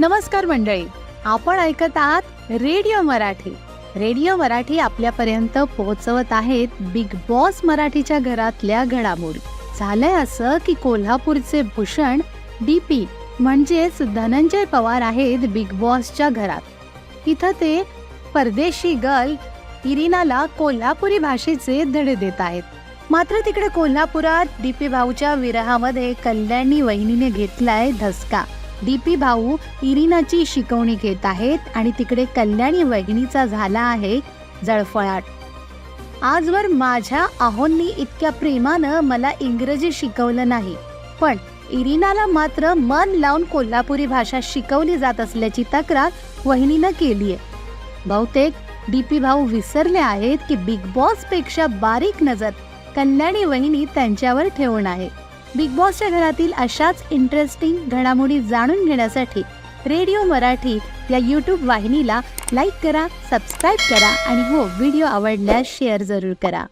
नमस्कार मंडळी आपण ऐकत आहात रेडिओ मराठी. रेडिओ मराठी आपल्यापर्यंत पोहोचवत आहेत बिग बॉस मराठीच्या घरातल्या घडामोडी. झालंय असं की कोल्हापूरचे भूषण डी पी म्हणजेच धनंजय पवार आहेत बिग बॉसच्या घरात. इथं ते परदेशी गर्ल इरिनाला कोल्हापुरी भाषेचे धडे देत आहेत. मात्र तिकडे कोल्हापुरात डीपी भाऊच्या विरहामध्ये कल्याणी वहिनीने घेतलाय धसका. डीपी भाऊ इरिनाची शिकवणी घेत आहेत आणि तिकडे कल्याणी वहिनीचा झाला आहे जळफळाट. आजवर माझ्या आहोंनी इतक्या प्रेमानं मला इंग्रजी शिकवलं नाही पण इरिनाला मात्र मन लावून कोल्हापुरी भाषा शिकवली जात असल्याची तक्रार वहिनीनं केली आहे. बहुतेक डीपी भाऊ विसरले आहेत की बिग बॉसपेक्षा बारीक नजर कल्याणी वहिनी त्यांच्यावर ठेवून आहे. बिग बॉसच्या घरातील अशाच इंटरेस्टिंग घडामोडी जाणून घेण्यासाठी रेडिओ मराठी या यूट्यूब वाहिनीला लाईक करा सबस्क्राईब करा आणि हो व्हिडिओ आवडल्यास शेअर जरूर करा.